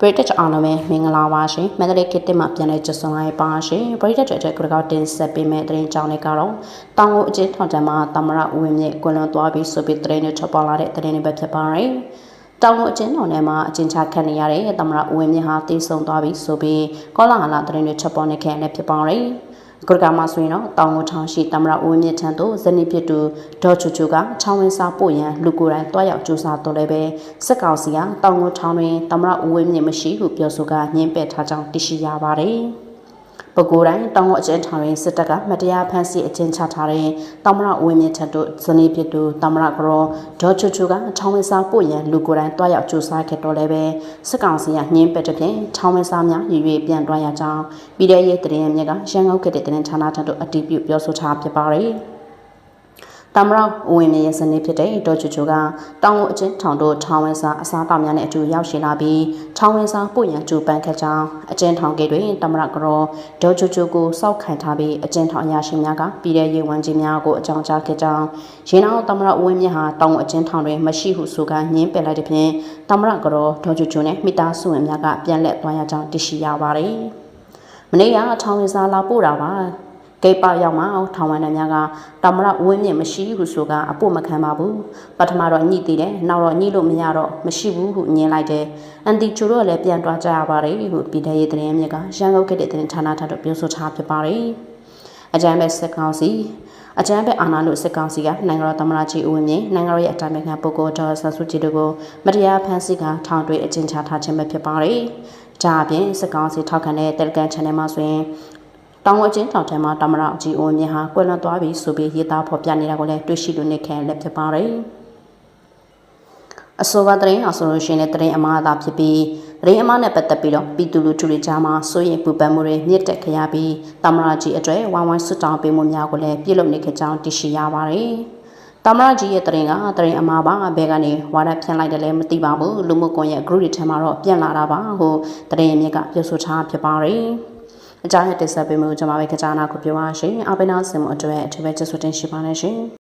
ပရိသတ်အားလုံးပဲမင်္ဂလာပါရှင်မန္တလေးခေတ်တစ်မှာပြန်လဲကြဆုံလိုက်ပါရှင်ပရိသတ်တွေအတွက်ကြောက်တင်ဆက်ပေးမယ့်သတင်းကြောင်းတွေကတော့တောင်ကိုအကျဉ်းထောင်တန်းမှာတမရဦးဝင်းမြင့်ကွလွန်သွားပြီးဆိုပြီးသတင်းတွေထွက်ပေါ်လာတဲ့သတင်းတွေပဲဖြစ်ပါတယ်တောင်ကိုအကျဉ်းတော်ထဲမှာအကျဉ်းချခံနေရတဲ့တမရဦးဝင်းမြင့်ဟာတည်ဆုံသွားပြီးဆိုပြီးကောလာဟလာသတင်းတွေထွက်ပေါ်နေခဲ့တဲ့ဖြစ်ပါတယ် ကုရကမှာဆိုရင်တော့တောင်ကိုထောင်ရှိတမရဦးဝင်းမြင့်ထံသို့ဇနီးဖြစ်သူဒေါ်ချူချူကချောင်းဝင်းစားပို့ရန်လူကိုယ်တိုင်တွားရောက်ကြိုးစားတော်လဲပဲစက်ကောင်စီကတောင်ကိုထောင်တွင်တမရဦးဝင်းမြင့်မရှိဟုပြောဆိုကညှင်းပယ်ထားကြောင်းသိရှိရပါတယ်။ ပဲခူးတိုင်းတောင်ကိုအကျဉ်းထောင်တွင်စစ်တပ်ကမတရားဖမ်းဆီးအကျဉ်းချထားတဲ့တမရဦးဝင်းမြင့်ထံသို့ဇနီးဖြစ်သူတမရကရောဒေါ်ချူချူကချောင်းဝင်းစားပို့ရန်လူကိုယ်တိုင်တွားရောက်ကြိုးစားခဲ့တော်လဲပဲစက်ကောင်စီကညှင်းပယ်တဲ့ဖြင့်ချောင်းဝင်းစားများရည်ရွယ်ပြန်တွားရကြောင်းပြည်ထရေးတရင်မြက်ကရန်ကုန်ခေတ်တဲ့တင်ဌာနထံသို့အတည်ပြုပြောဆိုထားဖြစ်ပါတယ်။ တမရဝင်မြရဲ့ဇနီးဖြစ်တဲ့ဒေါ်ချူချူကတောင်ကိုအချင်းထောင်တို့ထောင်ဝင်းစာအစားတောင်များနဲ့အတူရောက်ရှိလာပြီးထောင်ဝင်းစာပို့ရန်ကြိုးပမ်းခဲ့ကြောင်းအချင်းထောင်ကေတွင်တမရကရောဒေါ်ချူချူကိုစောက်ခံထားပြီးအချင်းထောင်အရာရှိများကပြည်တဲ့ရေဝန်ကြီးများကိုအကြောင်းကြားခဲ့ကြောင်းရင်းနောက်တမရဝင်းမြဟာတောင်ကိုအချင်းထောင်တွင်မရှိဟုဆိုကညင်းပယ်လိုက်တဲ့ဖြင့်တမရကရောဒေါ်ချူချူနဲ့မိသားစုဝင်များကပြန်လက်သွားရကြောင်းသိရှိရပါတယ်။မနေ့ကထောင်ဝင်းစာလာပို့တာပါ ဂိတ်ပရောက်မှထောင်ဝန်ထမ်းများကတမရဝင်းမြင့်မရှိဟုဆိုကအဖို့မခံပါဘူးပထမတော့ညှိသေးတယ်နောက်တော့ညှိလို့မရတော့မရှိဘူးဟုညင်လိုက်တယ်အန်တီချိုတော့လည်းပြန်တွားကြရပါတယ်ဟုပြည်ထရေးသတင်းမြစ်ကရန်ကုန်ကတဲ့သတင်းဌာနထပ်တော့ပြောဆိုထားဖြစ်ပါတယ်အကြမ်းပဲစစ်ကောင်စီအကြမ်းဖက်အာဏာလို့စစ်ကောင်စီကနိုင်ငံတော်သမ္မတကြီးဦးဝင်းမြင့်နိုင်ငံတော်ရဲ့အတိုင်ပင်ခံပုဂ္ဂိုလ်ဒေါ်ဆန်စုကြည်တို့ကိုမတရားဖမ်းဆီးကထောင်တွေအကျဉ်းချထားခြင်းပဲဖြစ်ပါတယ်။ဒါအပြင်စစ်ကောင်စီထောက်ခံတဲ့ Telegram Channel မှာဆိုရင် တောင်ဝချင်းထောင်ထဲမှာတမရအကြီးအိုမြင့်ဟာကွယ်လွန်သွားပြီဆိုပြီးရေးသားဖော်ပြနေတာကိုလည်းတွေ့ရှိလို့နေခဲ့လက်ဖြစ်ပါတယ်။အဆိုပါတရင်အောင်ဆိုလို့ရှိရင်တရင်အမှားသာဖြစ်ပြီးတရင်အမှားနဲ့ပတ်သက်ပြီးတော့ပြည်သူလူထုတွေကြားမှာစိုးရိမ်ပူပန်မှုတွေမြင့်တက်ခရပြီးတမရကြီးအတွေ့ဝိုင်းဝိုင်းဆွတောင်းပေးမှုများကိုလည်းပြုလုပ်နေခဲ့ကြောင်းသိရှိရပါတယ်။တမရကြီးရဲ့တရင်ကတရင်အမှားပါဘဲကနေဝါဒဖြန့်လိုက်တယ်လည်းမသိပါဘူးလူမှုကွန်ရက် group တွေထဲမှာတော့ပြန်လာတာပါဟိုတရင်မြစ်ကပြောဆိုထားဖြစ်ပါတယ်။ အကြမ်းရတင်ဆက်ပေးမှုကျွန်မပဲကြကြနာကိုပြောပါရှင်အပိနာစင်မအတွက်အထူးပဲကျေးဇူးတင်ရှိပါတယ်ရှင်